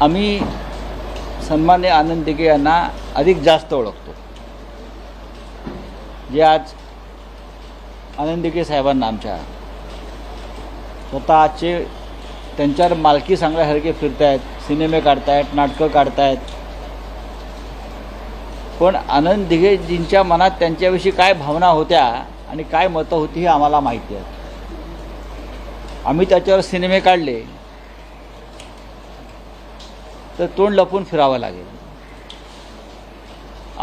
आम्ही सन्मान्य आनंद दिघे यांना अधिक जास्त ओळखतो. जे आज आनंद दिघे साहेबांना आमच्या स्वतः आजचे त्यांच्यावर मालकी सांगण्यासारखे फिरतायत सिनेमे काढतायत नाटकं काढतायत. पण आनंद दिघेजींच्या मनात त्यांच्याविषयी काय भावना होत्या आणि काय मतं होती हे आम्हाला माहिती आहे. आम्ही त्याच्यावर सिनेमे काढले. तर तोंड लपून फिरावं लागेल.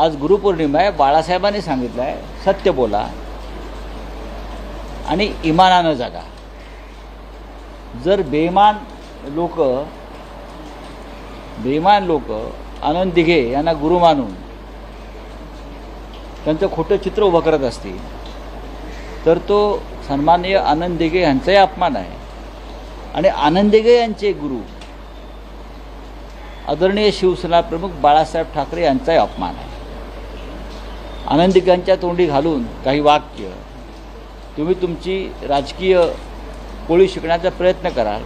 आज गुरुपौर्णिमा आहे बाळासाहेबांनी सांगितलं आहे सत्य बोला आणि इमानानं जगा. जर बेमान लोक बेमान लोक आनंद दिघे यांना गुरु मानून त्यांचं खोटं चित्र उभं करत असतील तर तो सन्माननीय आनंद दिघे यांचाही अपमान आहे. आणि आनंद दिघे यांचे गुरु आदरणीय शिवसेना प्रमुख बाळासाहेब ठाकरे यांचाही अपमान आहे. आनंदिकांच्या तोंडी घालून काही वाक्य तुम्ही तुमची राजकीय पोळी शिकण्याचा प्रयत्न कराल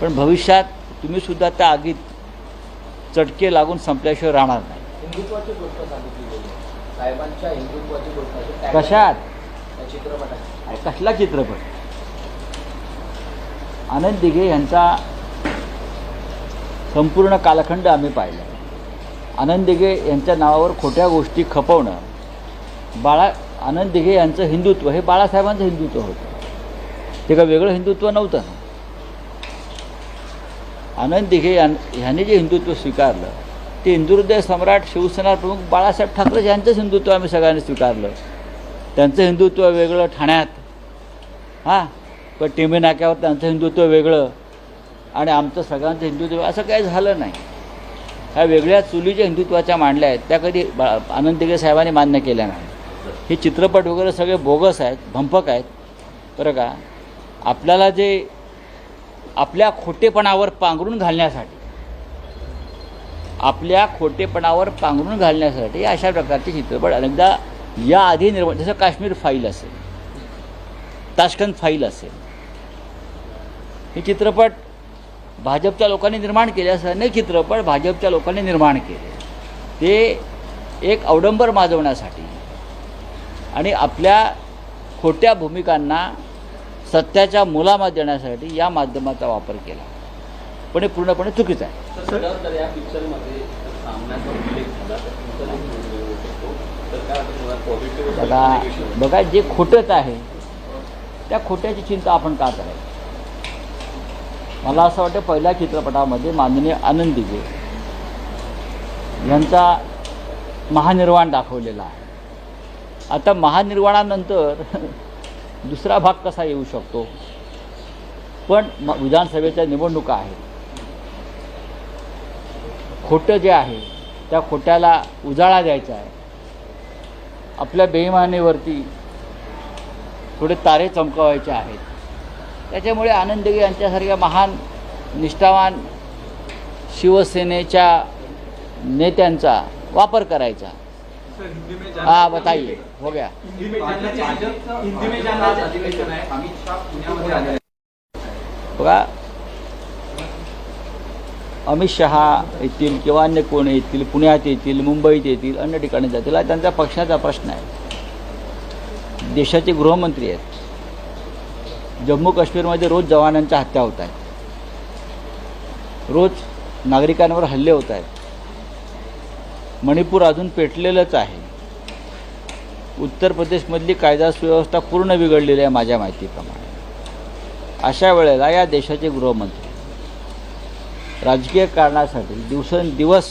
पण भविष्यात तुम्हीसुद्धा त्या आगीत चटके लागून संपल्याशिवाय राहणार नाही. कशात? कसला चित्रपट? आनंद दिघे यांचा संपूर्ण कालखंड आम्ही पाहिला. आनंद दिघे यांच्या नावावर खोट्या गोष्टी खपवणं बाळा आनंद दिघे यांचं हिंदुत्व हे बाळासाहेबांचं हिंदुत्व होतं. ते का वेगळं हिंदुत्व नव्हतं ना. आनंद दिघे यां ह्याने जे हिंदुत्व स्वीकारलं ते हिंदुहृदय सम्राट शिवसेना प्रमुख बाळासाहेब ठाकरे यांचंच हिंदुत्व आम्ही सगळ्यांनी स्वीकारलं. त्यांचं हिंदुत्व वेगळं ठाण्यात. हां? पण टिंबे नाक्यावर त्यांचं हिंदुत्व वेगळं. आणि आमचं सगळ्यांचं हिंदुत्व असं काही झालं नाही. ह्या वेगळ्या चुली ज्या हिंदुत्वाच्या मांडल्या आहेत. त्या कधी बा आनंद दिगे साहेबांनी मान्य केल्या नाही. हे चित्रपट वगैरे सगळे बोगस आहेत भंपक आहेत. बरं का? आपल्याला जे आपल्या खोटेपणावर पांघरून घालण्यासाठी आपल्या खोटेपणावर पांघरून घालण्यासाठी अशा प्रकारचे चित्रपट अनेकदा याआधी निर्माण जसं काश्मीर फाईल असेल ताशकंद फाईल असेल. हे चित्रपट भाजपच्या लोकांनी निर्माण केले असं अनेक चित्रपट भाजपच्या लोकांनी निर्माण केले. ते एक अवडंबर माजवण्यासाठी आणि आपल्या खोट्या भूमिकांना सत्याच्या मुलामध्ये देण्यासाठी या माध्यमाचा वापर केला. पण हे पूर्णपणे चुकीचं आहे. बघा बघा जे खोटंच आहे त्या खोट्याची चिंता आपण का करायची? मला असं वाटतं पहिल्या चित्रपटामध्ये माननीय आनंद यांचा महानिर्वाण दाखवलेला आहे. आता महानिर्वाणानंतर दुसरा भाग कसा येऊ शकतो? पण म विधानसभेच्या निवडणुका आहेत. खोटं जे आहे त्या खोट्याला उजाळा द्यायचा आहे. आपल्या बेईमानीवरती थोडे तारे चमकवायचे आहेत. त्याच्यामुळे आनंद दिघे यांच्यासारख्या महान निष्ठावान शिवसेनेच्या नेत्यांचा वापर करायचा. हा बताइए हो गया. अधिवेशन आहे. अमित शहा पुण्यामध्ये आले आहेत. बघा अमित शहा येतील किंवा अन्य कोण येतील पुण्यात येतील मुंबईत येतील अन्य ठिकाणी जातील हा त्यांचा पक्षाचा प्रश्न आहे. देशाचे गृहमंत्री आहेत. जम्मू काश्मीरमध्ये रोज जवानांच्या हत्या होत आहेत. रोज नागरिकांवर हल्ले होत आहेत. मणिपूर अजून पेटलेलंच आहे. उत्तर प्रदेशमधली कायदा सुव्यवस्था पूर्ण बिघडलेली आहे माझ्या माहितीप्रमाणे. अशा वेळेला या देशाचे गृहमंत्री राजकीय कारणासाठी दिवसेंदिवस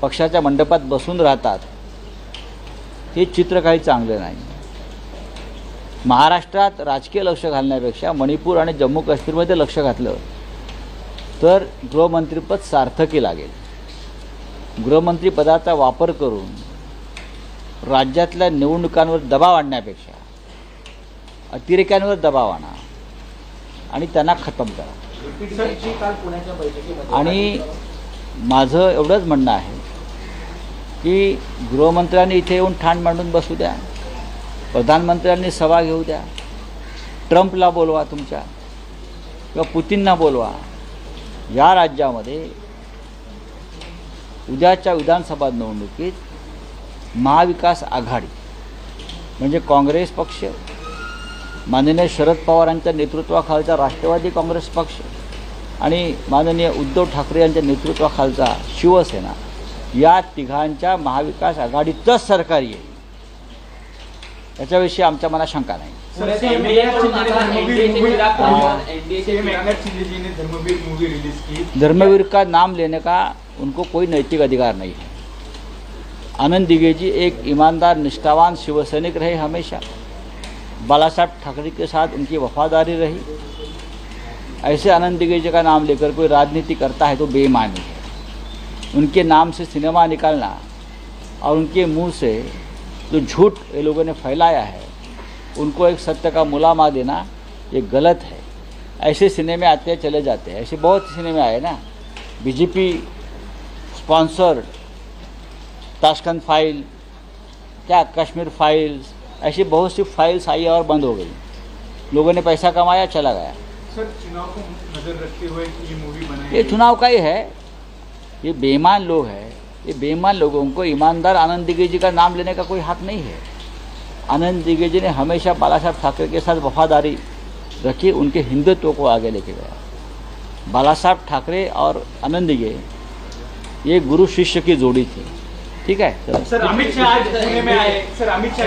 पक्षाच्या मंडपात बसून राहतात हे चित्र काही चांगलं नाही. महाराष्ट्रात राजकीय लक्ष घालण्यापेक्षा मणिपूर आणि जम्मू काश्मीरमध्ये लक्ष घातलं तर गृहमंत्रीपद सार्थकी लागेल. गृहमंत्रीपदाचा वापर करून राज्यातल्या निवडणुकांवर दबाव आणण्यापेक्षा अतिरेक्यांवर दबाव आणा आणि त्यांना खतम करा. आणि माझं एवढंच म्हणणं आहे की गृहमंत्र्यांनी इथे येऊन ठाण मांडून बसू द्या. प्रधानमंत्र्यांनी सभा घेऊ द्या. ट्रम्पला बोलवा तुमच्या. किंवा पुतींना बोलवा. या राज्यामध्ये उद्याच्या विधानसभा निवडणुकीत महाविकास आघाडी म्हणजे काँग्रेस पक्ष माननीय शरद पवारांच्या नेतृत्वाखालचा राष्ट्रवादी काँग्रेस पक्ष आणि माननीय उद्धव ठाकरे यांच्या नेतृत्वाखालचा शिवसेना या तिघांच्या महाविकास आघाडीचंच सरकार येईल याच्याविषयी आमच्या मनात शंका नाही. धर्मवीर रिलीज़ की धर्मवीर का नाम लेने का उनको कोई नैतिक अधिकार नहीं है. आनंद दिगे जी एक ईमानदार निष्ठावान शिवसैनिक रहे हमेशा. बाला साहब ठाकरे के साथ उनकी वफादारी रही. ऐसे आनंद दिगे जी का नाम लेकर कोई राजनीति करता है तो बेईमानी है. उनके नाम से सिनेमा निकालना और उनके मुँह से जो झूठ ये लोगों ने फैलाया है उनको एक सत्य का मुलामा देना ये गलत है। ऐसे सिनेमे आते हैं चले जाते हैं। ऐसे बहुत सिनेमे आए ना। बीजेपी स्पॉन्सर्ड ताशकंद फ़ाइल क्या कश्मीर फाइल्स ऐसी बहुत सी फाइल्स आई और बंद हो गई। लोगों ने पैसा कमाया चला गया। सर चुनाव को नज़र रखते हुए ये मूवी बनाई ये चुनाव का ही है। ये बेईमान लोग हैं। ये बेईमान लोगों को, ईमानदार आनंद दिग्गे जी का नाम लेने का कोई हक नहीं है। आनंद दिग्गे जी ने हमेशा बाला साहब ठाकरे के साथ वफादारी रखी, उनके हिंदुत्व को आगे लेके गया। बाला साहब ठाकरे और आनंद दिगे ये गुरु शिष्य की जोड़ी थी। ठीक है? सर, अमित शाह आज में आए। सर, अमित शाह